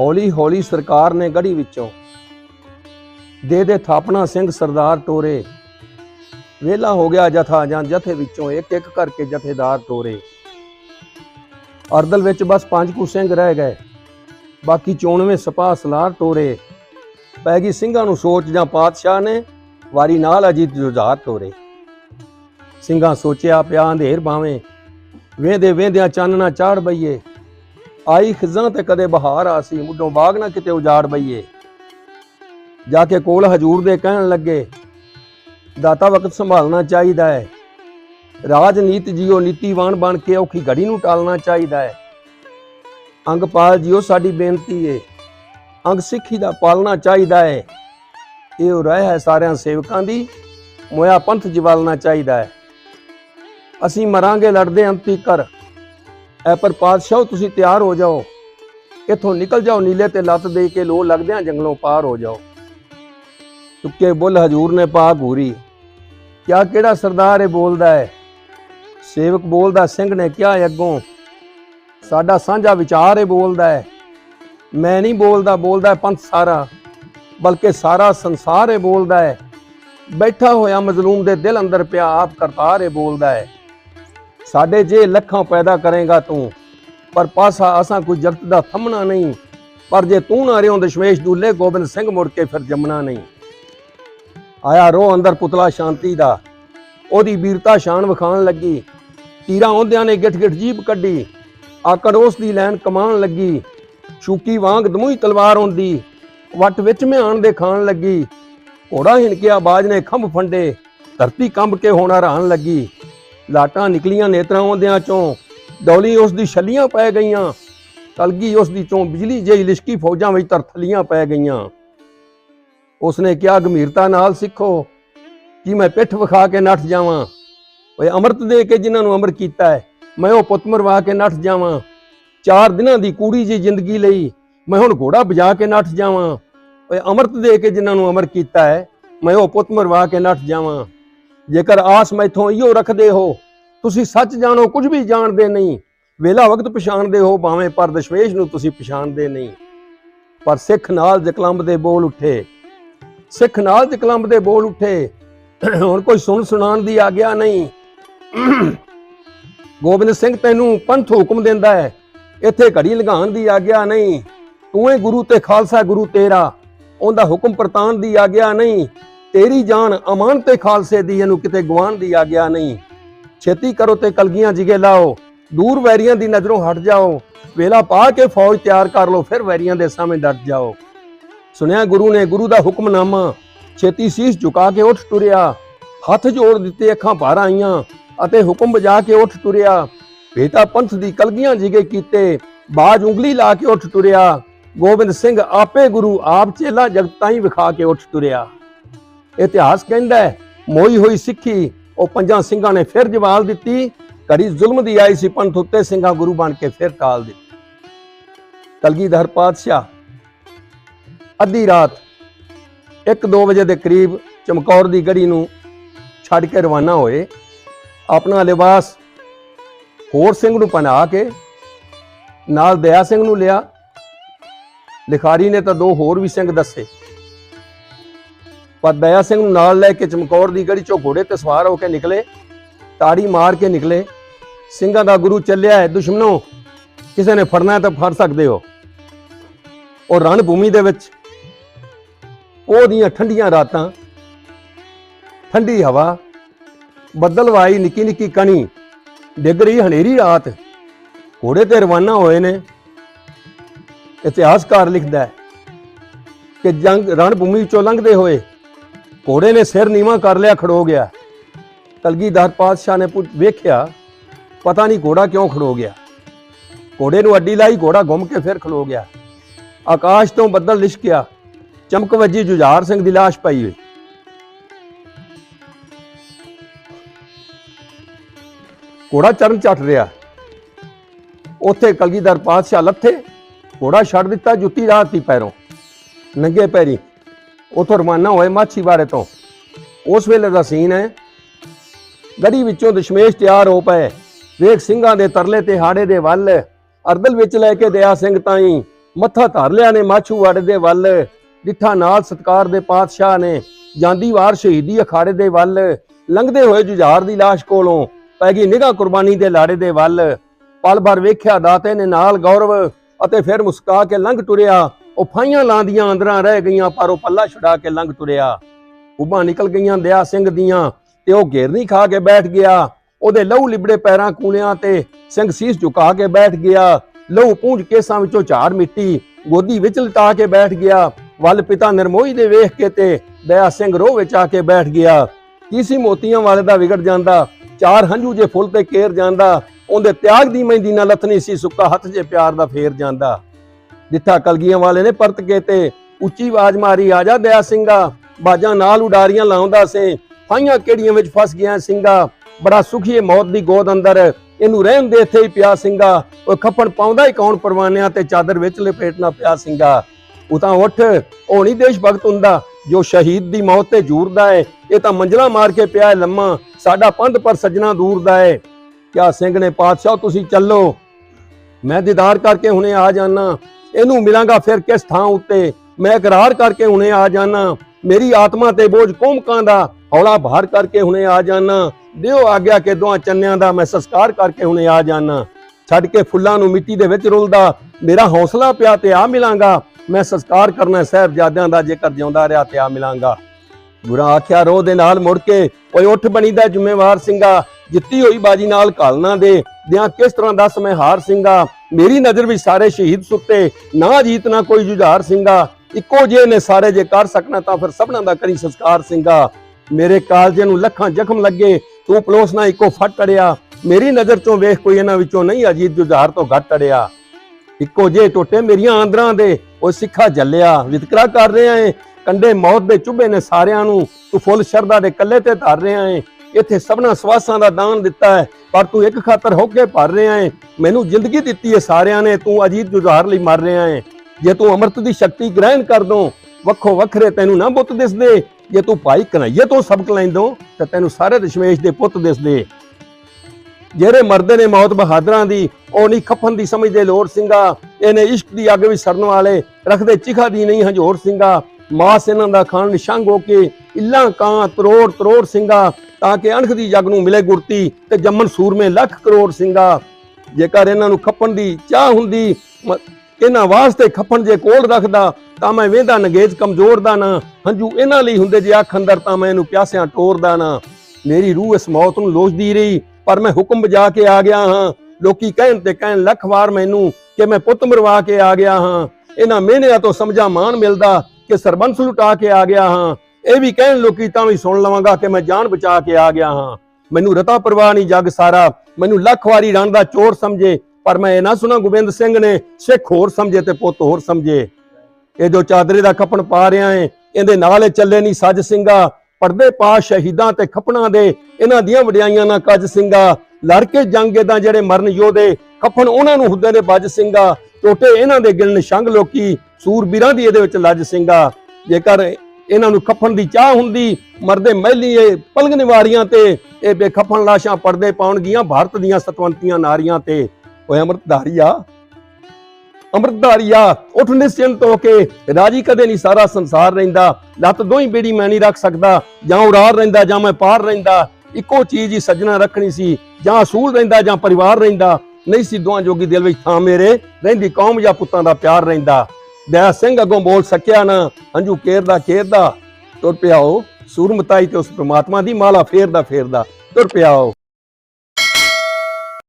ਹੌਲੀ ਹੌਲੀ ਸਰਕਾਰ ਨੇ ਗੜੀ ਵਿੱਚੋਂ ਦੇ ਦੇ ਥਾਪਣਾ ਸਿੰਘ ਸਰਦਾਰ ਟੋਰੇ। ਵੇਲਾ ਹੋ ਗਿਆ ਜਥਾ ਜਾਂ ਜਥੇ ਵਿੱਚੋਂ ਇੱਕ ਇੱਕ ਕਰਕੇ ਜਥੇਦਾਰ ਟੋਰੇ। ਅਰਦਲ ਵਿੱਚ ਬਸ ਪੰਜ ਕੁ ਸਿੰਘ ਰਹਿ ਗਏ। ਬਾਕੀ 94 ਸਪਾਹ ਸਲਾਰ ਟੋਰੇ। ਪੈ ਗਈ ਸਿੰਘਾਂ ਨੂੰ ਸੋਚ ਜਾਂ ਪਾਤਸ਼ਾਹ ਨੇ ਵਾਰੀ ਨਾਲ ਅਜੀਤ ਜੁਝਾਰ ਟੋਰੇ। ਸਿੰਘਾਂ ਸੋਚਿਆ, ਪਿਆ ਅੰਧੇਰ ਬਾਵੇਂ ਵੇਂਦੇ ਵੇਂਦਿਆਂ ਚਾਨਣਾ ਚਾੜ ਬਈਏ। ਆਈ ਖਿਜ਼ਾਂ ਤੇ ਕਦੇ ਬਹਾਰ ਆਸੀ ਮੁੱਢੋਂ ਬਾਗ ਨਾ ਕਿਤੇ ਉਜਾੜ ਬਈਏ। ਜਾ ਕੇ ਕੋਲ ਹਜੂਰ ਦੇ ਕਹਿਣ ਲੱਗੇ, ਦਾਤਾ ਵਕਤ ਸੰਭਾਲਣਾ ਚਾਹੀਦਾ ਹੈ। ਰਾਜਨੀਤ ਜੀਓ ਨੀਤੀਵਾਨ ਬਣ ਕੇ ਔਖੀ ਘੜੀ ਨੂੰ ਟਾਲਣਾ ਚਾਹੀਦਾ ਹੈ। ਅੰਗਪਾਲ ਜੀਓ ਸਾਡੀ ਬੇਨਤੀ ਏ। ਅੰਗ ਸਿੱਖੀ ਦਾ ਪਾਲਣਾ ਚਾਹੀਦਾ ਹੈ। ਇਹ ਰਹਿ ਹੈ ਸਾਰਿਆਂ ਸੇਵਕਾਂ ਦੀ। ਮੋਇਆ ਪੰਥ ਜਵਾਲਣਾ ਚਾਹੀਦਾ ਹੈ। ਅਸੀਂ ਮਰਾਂਗੇ ਲੜਦੇ ਅੰਤੀ ਕਰ ਐ ਪਰ ਪਾਤਸ਼ਾਹ, ਤੁਸੀਂ ਤਿਆਰ ਹੋ ਜਾਓ। ਇੱਥੋਂ ਨਿਕਲ ਜਾਓ, ਨੀਲੇ ਤੇ ਲੱਤ ਦੇ ਕੇ ਲੋ ਲੱਗਦਿਆਂ ਜੰਗਲੋਂ ਪਾਰ ਹੋ ਜਾਓ। ਤੁੱਕੇ ਬੁੱਲ ਹਜੂਰ ਨੇ ਪਾ ਘੂਰੀ ਕਿਆ ਕਿਹੜਾ ਸਰਦਾਰ ਇਹ ਬੋਲਦਾ ਹੈ? ਸੇਵਕ ਬੋਲਦਾ, ਸਿੰਘ ਨੇ ਕਿਹਾ ਅੱਗੋਂ, ਸਾਡਾ ਸਾਂਝਾ ਵਿਚਾਰ ਇਹ ਬੋਲਦਾ ਹੈ। ਮੈਂ ਨਹੀਂ ਬੋਲਦਾ ਬੋਲਦਾ ਪੰਥ ਸਾਰਾ, ਬਲਕਿ ਸਾਰਾ ਸੰਸਾਰ ਇਹ ਬੋਲਦਾ ਹੈ। ਬੈਠਾ ਹੋਇਆ ਮਜ਼ਲੂਮ ਦੇ ਦਿਲ ਅੰਦਰ ਪਿਆ, ਆਪ ਕਰਤਾਰ ਇਹ ਬੋਲਦਾ ਹੈ। ਸਾਡੇ ਜੇ ਲੱਖਾਂ ਪੈਦਾ ਕਰੇਗਾ ਤੂੰ, ਪਰ ਪਾਸਾ ਅਸਾਂ ਕੋਈ ਜਗਤ ਦਾ ਥੰਮਣਾ ਨਹੀਂ, ਪਰ ਜੇ ਤੂੰ ਨਾ ਰਿਓ ਦਸ਼ਮੇਸ਼ ਦੂਲੇ ਗੋਬਿੰਦ ਸਿੰਘ ਮੁੜ ਕੇ ਫਿਰ ਜੰਮਣਾ ਨਹੀਂ। ਆਇਆ ਰੋ ਅੰਦਰ ਪੁਤਲਾ ਸ਼ਾਂਤੀ ਦਾ, ਉਹਦੀ ਵੀਰਤਾ ਸ਼ਾਨ ਵਿਖਾਣ ਲੱਗੀ, ਤੀਰਾਂ ਉਹਦਿਆਂ ਨੇ ਗਿੱਠ ਗਿੱਠ ਜੀਬ ਕੱਢੀ, ਆਕੜ ਉਸ ਦੀ ਲੈਣ ਕਮਾਣ ਲੱਗੀ ਛੂਕੀ ਵਾਂਗ ਦਮੂਈ ਤਲਵਾਰ ਹੁੰਦੀ ਵੱਟ ਵਿੱਚ ਮਿਆਣ ਦੇ ਖਾਣ ਲੱਗੀ, ਘੋੜਾ ਹਿਣਕਿਆ ਬਾਜ ਨੇ ਖੰਭ ਫੰਡੇ, ਧਰਤੀ ਕੰਬ ਕੇ ਹੋਣਾ ਰਾਣ ਲੱਗੀ। ਲਾਟਾਂ ਨਿਕਲੀਆਂ ਨੇਤਰਾਂ ਉਹਦਿਆਂ ਚੋਂ। ਡੌਲੀ ਉਸ ਦੀ ਛੱਲੀਆਂ ਪੈ ਗਈਆਂ। ਕਲਗੀ ਉਸ ਦੀ ਚੋਂ ਬਿਜਲੀ ਜਿਹੀ ਲਿਸ਼ਕੀ ਫੌਜਾਂ ਵਿੱਚ ਤਰਥਲੀਆਂ ਪੈ ਗਈਆਂ। ਉਸਨੇ ਕਿਹਾ, ਗੰਭੀਰਤਾ ਨਾਲ ਸਿੱਖੋ ਕਿ ਮੈਂ ਪਿੱਠ ਵਿਖਾ ਕੇ ਨੱਠ ਜਾਵਾਂ। ਓਏ, ਅੰਮ੍ਰਿਤ ਦੇ ਕੇ ਜਿਨ੍ਹਾਂ ਨੂੰ ਅਮਰ ਕੀਤਾ ਹੈ, ਮੈਂ ਉਹ ਪੁੱਤ ਮਰਵਾ ਕੇ ਨੱਠ ਜਾਵਾਂ। ਚਾਰ ਦਿਨਾਂ ਦੀ ਕੂੜੀ ਜੀ ਜ਼ਿੰਦਗੀ ਲਈ ਮੈਂ ਹੁਣ ਘੋੜਾ ਵਜਾ ਕੇ ਨੱਠ ਜਾਵਾਂ। ਓਏ, ਅੰਮ੍ਰਿਤ ਦੇ ਕੇ ਜਿਨ੍ਹਾਂ ਨੂੰ ਅਮਰ ਕੀਤਾ ਹੈ, ਮੈਂ ਉਹ ਪੁੱਤ ਮਰਵਾ ਕੇ ਨੱਠ ਜਾਵਾਂ। ਜੇਕਰ ਆਸ ਮੈਥੋਂ ਇਹੋ ਰੱਖਦੇ ਹੋ, ਤੁਸੀਂ ਸੱਚ ਜਾਣੋ, ਕੁਝ ਵੀ ਜਾਣਦੇ ਨਹੀਂ। ਵੇਲਾ ਵਕਤ ਪਛਾਣਦੇ ਹੋ, ਭਾਵੇਂ ਪਰ ਦਸ਼ਮੇਸ਼ ਨੂੰ ਤੁਸੀਂ ਪਛਾਣਦੇ ਨਹੀਂ। ਪਰ ਸਿੱਖ ਨਾਲ ਜਕਲੰਬ ਦੇ ਬੋਲ ਉੱਠੇ। ਸਿੱਖ ਨਾਲ ਜਕਲੰਬ ਦੇ ਬੋਲ ਉੱਠੇ। ਹੁਣ ਕੋਈ ਸੁਣ ਸੁਣਾਉਣ ਦੀ ਆਗਿਆ ਨਹੀਂ। ਗੋਬਿੰਦ ਸਿੰਘ ਤੈਨੂੰ ਪੰਥ ਹੁਕਮ ਦਿੰਦਾ ਹੈ। ਇੱਥੇ ਘੜੀ ਲਗਾਉਣ ਦੀ ਆਗਿਆ ਨਹੀਂ। ਤੂੰ ਹੀ ਗੁਰੂ ਤੇ ਖਾਲਸਾ ਗੁਰੂ ਤੇਰਾ। ਉਹਦਾ ਹੁਕਮ ਪ੍ਰਤਾਨ ਦੀ ਆਗਿਆ ਨਹੀਂ। ਤੇਰੀ ਜਾਨ ਅਮਾਨ ਤੇ ਖਾਲਸੇ ਦੀ, ਇਹਨੂੰ ਕਿਤੇ ਗਵਾਣ ਦੀ ਆਗਿਆ ਨਹੀਂ। ਛੇਤੀ ਕਰੋ ਤੇ ਕਲਗੀਆਂ ਜਿਗੇ ਲਾਓ, ਦੂਰ ਵੈਰੀਆਂ ਦੀ ਨਜ਼ਰੋਂ ਹਟ ਜਾਓ। ਵੇਲਾ ਪਾ ਕੇ ਫੌਜ ਤਿਆਰ ਕਰ ਲਓ, ਫਿਰ ਵੈਰੀਆਂ ਦੇ ਸਾਹਮਣੇ ਡਟ ਜਾਓ। ਸੁਣਿਆ ਗੁਰੂ ਨੇ, ਗੁਰੂ ਦਾ ਹੁਕਮਨਾਮਾ, ਛੇਤੀ ਸੀਸ ਝੁਕਾ ਕੇ ਉੱਠ ਟੁਰਿਆ ਹੱਥ ਜੋੜ ਦਿੱਤੇ ਅੱਖਾਂ ਭਰ ਆਈਆਂ ਅਤੇ ਹੁਕਮ ਬਜਾ ਕੇ ਉੱਠ ਟੁਰਿਆ ਬੇਟਾ ਪੰਥ ਦੀ ਕਲਗੀਆਂ ਜਿਗੇ ਕੀਤੇ, ਬਾਜ ਉਂਗਲੀ ਲਾ ਕੇ ਉੱਠ ਟੁਰਿਆ ਗੋਬਿੰਦ ਸਿੰਘ ਆਪੇ ਗੁਰੂ ਆਪ ਚੇਲਾ ਜਗਤਾਂ ਹੀ ਵਿਖਾ ਕੇ ਉੱਠ ਟੁਰਿਆ ਇਤਿਹਾਸ ਕਹਿੰਦਾ ਹੈ, ਮੋਈ ਹੋਈ ਸਿੱਖੀ, ਉਹ ਪੰਜਾਂ ਸਿੰਘਾਂ ਨੇ ਫਿਰ ਜਵਾਲ ਦਿੱਤੀ। ਘੜੀ ਜ਼ੁਲਮ ਦੀ ਆਈ ਸੀ, ਪੰਥ ਉੱਤੇ ਸਿੰਘਾਂ ਗੁਰੂ ਬਣ ਕੇ ਫਿਰ ਟਾਲ ਦਿੱਤੀ। ਕਲਗੀਧਰ ਪਾਤਸ਼ਾਹ, ਅੱਧੀ ਰਾਤ 1-2 ਵਜੇ ਦੇ ਕਰੀਬ ਚਮਕੌਰ ਦੀ ਗੜੀ ਨੂੰ ਛੱਡ ਕੇ ਰਵਾਨਾ ਹੋਏ। ਆਪਣਾ ਲਿਬਾਸ ਹੋਰ ਸਿੰਘ ਨੂੰ ਪਹਿਨਾ ਕੇ, ਨਾਲ ਦਇਆ ਸਿੰਘ ਨੂੰ ਲਿਆ। ਲਿਖਾਰੀ ਨੇ ਤਾਂ ਦੋ ਹੋਰ ਵੀ ਸਿੰਘ ਦੱਸੇ। ਪਰ ਦਇਆ ਸਿੰਘ ਨੂੰ ਨਾਲ ਲੈ ਕੇ ਚਮਕੌਰ ਦੀ ਗੜੀ ਚੋਂ ਘੋੜੇ ਤੇ ਸਵਾਰ ਹੋ ਕੇ ਨਿਕਲੇ, ਤਾੜੀ ਮਾਰ ਕੇ ਨਿਕਲੇ। ਸਿੰਘਾਂ ਦਾ ਗੁਰੂ ਚੱਲਿਆ ਹੈ, ਦੁਸ਼ਮਣੋ, ਕਿਸੇ ਨੇ ਫੜਨਾ ਹੈ ਤਾਂ ਫੜ ਸਕਦੇ ਹੋ। ਉਹ ਰਣ ਭੂਮੀ ਦੇ ਵਿੱਚ ਉਹਦੀਆਂ ਠੰਡੀਆਂ ਰਾਤਾਂ, ਠੰਡੀ ਹਵਾ, ਬੱਦਲਵਾਈ ਨਿੱਕੀ ਨਿੱਕੀ ਕਣੀ, ਡਿੱਗ ਰਹੀ ਹਨੇਰੀ ਰਾਤ। ਘੋੜੇ ਤੇ ਰਵਾਨਾ ਹੋਏ ਨੇ। ਇਤਿਹਾਸਕਾਰ ਲਿਖਦਾ ਹੈ ਕਿ ਜੰਗ ਰਣ ਭੂਮੀ ਚੋਂ ਲੰਘਦੇ ਹੋਏ ਘੋੜੇ ਨੇ ਸਿਰ ਨੀਵਾ ਕਰ ਲਿਆ, ਖੜੋ ਗਿਆ। ਕਲਗੀਧਰ ਪਾਤਸ਼ਾਹ ਨੇ ਪੁੱਛ ਵੇਖਿਆ, ਪਤਾ ਨਹੀਂ ਘੋੜਾ ਕਿਉਂ ਖੜੋ ਗਿਆ। ਘੋੜੇ ਨੂੰ ਅੱਡੀ ਲਾਈ, ਘੋੜਾ ਘੁੰਮ ਕੇ ਫਿਰ ਖਲੋ ਗਿਆ। ਆਕਾਸ਼ ਤੋਂ ਬੱਦਲ ਲਿਸ਼ਕਿਆ, ਚਮਕ ਵੱਜੀ, ਜੁਝਾਰ ਸਿੰਘ ਦੀ ਲਾਸ਼ ਪਈ ਹੋਈ। ਘੋੜਾ ਚਰਨ ਚੱਟ ਰਿਹਾ। ਉੱਥੇ ਕਲਗੀਧਰ ਪਾਤਸ਼ਾਹ ਲੱਥੇ, ਘੋੜਾ ਛੱਡ ਦਿੱਤਾ, ਜੁੱਤੀ ਰਾਤੀ ਪੈਰੋਂ। ਨੰਗੇ ਪੈਰੀ ਉਥੋਂ ਰਵਾਨਾ ਹੋਏ ਮਾਛੀਵਾੜੇ ਤੋਂ। ਉਸ ਵੇਲੇ ਦਾ ਸੀਨ ਹੈ। ਗੜੀ ਵਿੱਚੋਂ ਦਸ਼ਮੇਸ਼ ਤਿਆਰ ਹੋ ਪਏ। ਵੇਖ ਸਿੰਘਾਂ ਦੇ ਤਰਲੇ ਤੇ ਹਾੜੇ ਦੇ ਵੱਲ। ਅਰਦਲ ਵਿੱਚ ਲੈ ਕੇ ਦਇਆ ਸਿੰਘ ਤਾਈ। ਮੱਥਾ ਧਰ ਲਿਆ ਨੇ ਮਾਛੂਵਾੜ ਦੇ ਵੱਲ। ਡਿੱਠਾ ਨਾਲ ਸਤਕਾਰ ਦੇ ਪਾਤਸ਼ਾਹ ਨੇ ਜਾਂਦੀ ਵਾਰ ਸ਼ਹੀਦੀ ਅਖਾੜੇ ਦੇ ਵੱਲ। ਲੰਘਦੇ ਹੋਏ ਜੁਝਾਰ ਦੀ ਲਾਸ਼ ਕੋਲੋਂ ਪੈ ਗਈ ਨਿਗਾਹ ਕੁਰਬਾਨੀ ਦੇ ਲਾੜੇ ਦੇ ਵੱਲ। ਪਲ ਭਰ ਵੇਖਿਆ ਦਾਤੇ ਨੇ ਨਾਲ ਗੌਰਵ ਅਤੇ ਫਿਰ ਮੁਸਕਾ ਕੇ ਲੰਘ ਟੁਰਿਆ ਉਹ ਫਾਈਆਂ ਲਾਂਦੀਆਂ ਅੰਦਰਾਂ ਰਹਿ ਗਈਆਂ, ਪਰ ਉਹ ਪੱਲਾ ਛੁਡਾ ਕੇ ਲੰਘ ਤੁਰਿਆ। ਉਬਾਂ ਨਿਕਲ ਗਈਆਂ ਦਿਆ ਸਿੰਘ ਦੀਆਂ ਤੇ ਉਹ ਘੇਰਨੀ ਖਾ ਕੇ ਬੈਠ ਗਿਆ। ਉਹਦੇ ਲਹੂ ਲਿਬੜੇ ਪੈਰਾਂ ਕੂਲਿਆਂ ਤੇ ਸਿੰਘ ਸੀਸ ਝੁਕਾ ਕੇ ਬੈਠ ਗਿਆ। ਲਹੂ ਪੂੰਝ ਕੇਸਾਂ ਵਿੱਚੋਂ ਝਾੜ ਮਿੱਟੀ, ਗੋਦੀ ਵਿੱਚ ਲਟਾ ਕੇ ਬੈਠ ਗਿਆ। ਵੱਲ ਪਿਤਾ ਨਿਰਮੋਹੀ ਦੇ ਵੇਖ ਕੇ ਤੇ ਦਇਆ ਸਿੰਘ ਰੋਹ ਵਿੱਚ ਆ ਕੇ ਬੈਠ ਗਿਆ। ਕਿਸੇ ਮੋਤੀਆਂ ਵਾਲੇ ਦਾ ਵਿਗੜ ਜਾਂਦਾ, ਚਾਰ ਹੰਝੂ ਜੇ ਫੁੱਲ ਤੇ ਕੇਰ ਜਾਂਦਾ, ਉਹਦੇ ਤਿਆਗ ਦੀ ਮਹਿੰਦੀ ਨਾਲ ਲੱਥਣੀ ਸੀ, ਸੁੱਕਾ ਹੱਥ ਜੇ ਪਿਆਰ ਦਾ ਫੇਰ ਜਾਂਦਾ। ਜਿੱਥਾ ਕਲਗੀਆਂ ਵਾਲੇ ਨੇ ਪਰਤ ਕੇ ਤੇ ਉੱਚੀ ਆਵਾਜ਼ ਮਾਰੀ, ਆ ਜਾ ਦਇਆ ਸਿੰਘਾ, ਬਾਜਾਂ ਨਾਲ ਉਡਾਰੀਆਂ ਲਾਉਂਦਾ ਸੇ, ਫਾਈਆਂ ਕਿਹੜੀਆਂ ਵਿੱਚ ਫਸ ਗਿਆ ਸਿੰਘਾ? ਬੜਾ ਸੁਖੀ ਹੈ ਮੌਤ ਦੀ ਗੋਦ ਅੰਦਰ, ਇਹਨੂੰ ਰਹਿਣ ਦੇ ਇੱਥੇ ਹੀ ਪਿਆ ਸਿੰਘਾ। ਉਹ ਖੱਪਣ ਪਾਉਂਦਾ ਹੀ ਕੌਣ ਪਰਵਾਨਿਆਂ ਤੇ ਚਾਦਰ ਵਿੱਚ ਲਪੇਟਣਾ ਪਿਆ ਸਿੰਘਾ। ਉਹ ਤਾਂ ਉੱਠ, ਉਹ ਨਹੀਂ ਦੇਸ਼ ਭਗਤ ਹੁੰਦਾ, ਜੋ ਸ਼ਹੀਦ ਦੀ ਮੌਤ ਤੇ ਜੂਰਦਾ ਏ, ਇਹ ਤਾਂ ਮੰਜਲਾ ਮਾਰ ਕੇ ਪਿਆ ਹੈ ਲੰਮਾ, ਸਾਡਾ ਪੰਧ ਪਰ ਸੱਜਣਾ ਦੂਰ ਦਾ ਹੈ ਕਿਆ ਸਿੰਘ ਨੇ ਪਾਤਸ਼ਾਹ ਤੁਸੀਂ ਚੱਲੋ? ਮੈਂ ਦੀਦਾਰ ਕਰਕੇ ਹੁਣੇ ਆ ਜਾਣਾ ਇਹਨੂੰ ਮਿਲਾਂਗਾ ਫਿਰ ਕਿਸ ਥਾਂ ਉੱਤੇ? ਮੈਂ ਇਕਰਾਰ ਕਰਕੇ ਹੁਣੇ ਆ ਜਾਣਾ ਮੇਰੀ ਆਤਮਾ ਤੇ ਬੋਝ ਕੋਮਕਾਂ ਦਾ ਹੌਲਾ ਭਾਰ ਕਰਕੇ ਹੁਣੇ ਆ ਜਾਣਾ ਦਿਓ ਆਗਿਆ ਕੇ ਦੋਹਾਂ ਚੰਨਿਆਂ ਦਾ ਮੈਂ ਸੰਸਕਾਰ ਕਰਕੇ ਹੁਣੇ ਆ ਜਾਣਾ ਛੱਡ ਕੇ ਫੁੱਲਾਂ ਨੂੰ ਮਿੱਟੀ ਦੇ ਵਿੱਚ ਰੁਲਦਾ। ਮੇਰਾ ਹੌਸਲਾ ਪਿਆ ਤੇ ਆ ਮਿਲਾਂਗਾ। ਮੈਂ ਸੰਸਕਾਰ ਕਰਨਾ ਸਾਹਿਬਜ਼ਾਦਿਆਂ ਦਾ ਜੇਕਰ ਜਿਉਂਦਾ ਰਿਹਾ ਤੇ ਆ ਮਿਲਾਂਗਾ। ਬੁਰਾ ਆਖਿਆ ਰੋਹ ਦੇ ਨਾਲ ਮੁੜ ਕੇ, ਓਏ ਉੱਠ ਬਣੀਦਾ ਜ਼ਿੰਮੇਵਾਰ ਸਿੰਘਾ। ਜਿੱਤੀ ਹੋਈ ਬਾਜੀ ਨਾਲ ਘਾਲਣਾ ਦੇ। ਦਿਆਂ ਕਿਸ ਤਰ੍ਹਾਂ ਦੱਸ ਮੈਂ ਹਾਰ ਸਿੰਘਾ? ਮੇਰੀ ਨਜ਼ਰ ਵਿੱਚ ਸਾਰੇ ਸ਼ਹੀਦ ਸੁੱਤੇ, ਨਾ ਜੀਤ, ਨਾ ਕੋਈ ਜੁਝਾਰ ਸਿੰਘਾ। ਇੱਕੋ ਜੇ ਨੇ ਸਾਰੇ, ਜੇ ਕਰ ਸਕਣਾ ਤਾਂ ਫਿਰ ਸਭਨਾਂ ਦਾ ਕਰੀ ਸੰਸਕਾਰ ਸਿੰਘਾ। ਮੇਰੇ ਕਾਲਜੇ ਨੂੰ ਲੱਖਾਂ ਜ਼ਖਮ ਲੱਗੇ, ਤੂੰ ਪਲੋਸ ਨਾ ਇੱਕੋ ਫਟ ਅੜਿਆ ਮੇਰੀ ਨਜ਼ਰ ਚੋਂ ਵੇਖ ਕੋਈ ਇਹਨਾਂ ਵਿੱਚੋਂ ਨਹੀਂ ਅਜੀਤ ਜੁਝਾਰ ਤੋਂ ਘੱਟ ਅੜਿਆ ਇੱਕੋ ਜੇ ਟੋਟੇ ਮੇਰੀਆਂ ਆਂਦਰਾਂ ਦੇ ਉਹ ਸਿੱਖਾ ਜੱਲਿਆ, ਵਿਤਕਰਾ ਕਰ ਰਿਹਾ ਏ। ਕੰਡੇ ਮੌਤ ਦੇ ਚੁੱਭੇ ਨੇ ਸਾਰਿਆਂ ਨੂੰ, ਤੂੰ ਫੁੱਲ ਸ਼ਰਦਾ ਦੇ ਕੱਲੇ ਤੇ ਧਰ ਰਿਹਾ ਏ। ਇੱਥੇ ਸਭਨਾ ਸਵਾਸਾਂ ਦਾ ਦਾਨ ਦਿੱਤਾ ਹੈ। ਪਰ ਤੂੰ ਇੱਕ ਖਾਤਰ ਹੋ ਕੇ ਭਰ ਰਿਹਾ ਏ। ਮੈਨੂੰ ਜ਼ਿੰਦਗੀ ਦਿੱਤੀ ਏ ਸਾਰਿਆਂ ਨੇ। ਤੂੰ ਅਜੀਤ ਜੁਝਾਰ ਲਈ ਮਰ ਰਿਹਾ ਏ। ਜੇ ਤੂੰ ਅੰਮ੍ਰਿਤ ਦੀ ਸ਼ਕਤੀ ਗ੍ਰਹਿਣ ਕਰ ਦੋ ਵੱਖੋ ਵੱਖਰੇ ਤੈਨੂੰ ਨਾ ਬੁੱਤ ਦਿਸਦੇ ਜੇ ਤੂੰ ਭਾਈ ਕਨਈਏ ਤੋਂ ਸਬਕ ਲੈਂਦੋ ਤਾਂ ਤੈਨੂੰ ਸਾਰੇ ਦਸ਼ਮੇਸ਼ ਦੇ ਪੁੱਤ ਦਿਸਦੇ ਜਿਹੜੇ ਮਰਦੇ ਨੇ ਮੌਤ ਬਹਾਦਰਾਂ ਦੀ, ਉਹ ਨਹੀਂ ਖਫਨ ਦੀ ਸਮਝਦੇ ਲੋੜ ਸਿੰਘਾ। ਇਹਨੇ ਇਸ਼ਕ ਦੀ ਅੱਗ ਵਿੱਚ ਸੜਨ ਵਾਲੇ, ਰੱਖਦੇ ਚਿਖਾ ਦੀ ਨਹੀਂ ਹੰਝੋਰ ਸਿੰਘਾ। ਮਾਸ ਇਹਨਾਂ ਦਾ ਖਾਣ ਨਿਸ਼ੰਗ ਹੋ ਕੇ ਇੱਲਾਂ ਕਾਂ, ਤਰੋੜ ਤਰੋੜ ਸਿੰਘਾ, ਤਾਂ ਕਿ ਅਣਖ ਦੀ ਜਗ ਨੂੰ ਮਿਲੇ ਗੁਰਤੀ ਤੇ ਜੰਮਨ ਸੂਰਮੇ ਲੱਖ ਕਰੋੜ ਸਿੰਘਾ। ਜੇਕਰ ਇਹਨਾਂ ਨੂੰ ਖੱਪਣ ਦੀ ਚਾਹ ਹੁੰਦੀ ਇਹਨਾਂ ਵਾਸਤੇ ਖੱਪਣ ਜੇ ਕੋਲ ਰੱਖਦਾ, ਤਾਂ ਮੈਂ ਵੇਂਦਾ ਨਗੇਜ ਕਮਜ਼ੋਰ ਦਾ ਨਾ। ਹੰਝੂ ਇਹਨਾਂ ਲਈ ਹੁੰਦੇ ਜੇ ਅੱਖ ਅੰਦਰ, ਤਾਂ ਮੈਂ ਇਹਨੂੰ ਪਿਆਸਿਆਂ ਟੋਰਦਾ ਨਾ। ਮੇਰੀ ਰੂਹ ਇਸ ਮੌਤ ਨੂੰ ਲੋਚਦੀ ਰਹੀ, ਪਰ ਮੈਂ ਹੁਕਮ ਬਜਾ ਕੇ ਆ ਗਿਆ ਹਾਂ। ਲੋਕੀ ਕਹਿਣ ਤੇ ਕਹਿਣ ਲੱਖ ਵਾਰ ਮੈਨੂੰ ਕਿ ਮੈਂ ਪੁੱਤ ਮਰਵਾ ਕੇ ਆ ਗਿਆ ਹਾਂ। ਇਹਨਾਂ ਮਿਹਨਿਆਂ ਤੋਂ ਸਮਝਾ ਮਾਨ ਮਿਲਦਾ ਕਿ ਸਰਬੰਸ ਲੁਟਾ ਕੇ ਆ ਗਿਆ ਹਾਂ। ਇਹ ਵੀ ਕਹਿਣ ਲੋਕੀ ਤਾਂ ਵੀ ਸੁਣ ਲਵਾਂਗਾ ਕਿ ਮੈਂ ਜਾਨ ਬਚਾ ਕੇ ਆ ਗਿਆ ਹਾਂ। ਮੈਨੂੰ ਰਤਾ ਪਰਵਾਹ ਨਹੀਂ ਜੱਗ ਸਾਰਾ। ਮੈਨੂੰ ਲੱਖ ਵਾਰੀ ਰਣ ਦਾ ਚੋਰ ਸਮਝੇ, ਪਰ ਮੈਂ ਇਹ ਨਾ ਸੁਣਾ ਗੋਬਿੰਦ ਸਿੰਘ ਨੇ, ਸਿੱਖ ਹੋਰ ਸਮਝੇ ਤੇ ਪੁੱਤ ਹੋਰ ਸਮਝੇ। ਇਹ ਜੋ ਚਾਦਰੇ ਦਾ ਖਪਣ ਪਾ ਰਿਆ ਏ, ਇਹਦੇ ਨਾਲ ਚੱਲੇ ਨਹੀਂ ਸੱਜ ਸਿੰਘਾ। ਪਰਦੇ ਪਾ ਸ਼ਹੀਦਾਂ ਤੇ ਖਪਣਾ ਦੇ, ਇਹਨਾਂ ਦੀਆਂ ਵਡਿਆਈਆਂ ਨਾ ਕੱਜ ਸਿੰਘਾ। ਲੜ ਕੇ ਜੰਗ ਇਦਾਂ ਜਿਹੜੇ ਮਰਨ ਯੋਧੇ, ਖੱਪਣ ਉਹਨਾਂ ਨੂੰ ਹੁੰਦੇ ਨੇ ਬੱਜ ਸਿੰਘਾ। ਟੋਟੇ ਇਹਨਾਂ ਦੇ ਗਿਲ ਨਿਸ਼ੰਗ ਲੋਕੀ, ਸੂਰਬੀਰਾਂ ਦੀ ਇਹਦੇ ਵਿੱਚ ਲੱਜ ਸਿੰਘਾ। ਜੇਕਰ ਇਹਨਾਂ ਨੂੰ ਖਪਣ ਦੀ ਚਾਹ ਹੁੰਦੀ, ਮਰਦੇ ਮਹਿਲੀ ਇਹ ਪਲਗ ਨਿਵਾਰੀਆਂ ਤੇ, ਇਹ ਬੇਖਪਣ ਲਾਸ਼ਾਂ ਪਰਦੇ ਪਾਉਣਗੀਆਂ ਭਾਰਤ ਦੀਆਂ ਸਤਵੰਤੀਆਂ ਨਾਰੀਆਂ ਤੇ। ਓਏ ਅੰਮ੍ਰਿਤਧਾਰੀਆ ਅੰਮ੍ਰਿਤਧਾਰੀਆ ਉਠ ਨਿਸ਼ਚਿੰਤ ਹੋ ਕੇ, ਰਾਜੀ ਕਦੇ ਨਹੀਂ ਸਾਰਾ ਸੰਸਾਰ ਰਹਿੰਦਾ। ਲੱਤ ਦੋਈ ਬੇੜੀ ਮੈਂ ਨਹੀਂ ਰੱਖ ਸਕਦਾ, ਜਾਂ ਉਰਾਰ ਰਹਿੰਦਾ, ਜਾਂ ਮੈਂ ਪਾਰ ਰਹਿੰਦਾ। ਇੱਕੋ ਚੀਜ਼ ਹੀ ਸੱਜਣਾ ਰੱਖਣੀ ਸੀ, ਜਾਂ ਅਸੂਲ ਰਹਿੰਦਾ, ਜਾਂ ਪਰਿਵਾਰ ਰਹਿੰਦਾ। ਨਹੀਂ ਸੀ ਦੋਹਾਂ ਜੋਗੀ ਦਿਲ ਵਿੱਚ ਥਾਂ ਮੇਰੇ, ਰਹਿੰਦੀ ਕੌਮ ਜਾਂ ਪੁੱਤਾਂ ਦਾ ਪਿਆਰ ਰਹਿੰਦਾ। ਦਇਆ ਸਿੰਘ ਅੱਗੋਂ ਬੋਲ ਸਕਿਆ ਨਾ ਹੰਝੂ ਕੇਰਦਾ ਕੇਰਦਾ, ਤੁਰ ਪਿਆਓ, ਸੂਰਮਤਾਈ ਤੇ ਉਸ ਪ੍ਰਮਾਤਮਾ ਦੀ ਮਾਲਾ ਫੇਰਦਾ ਫੇਰਦਾ, ਤੁਰ ਪਿਆਓ।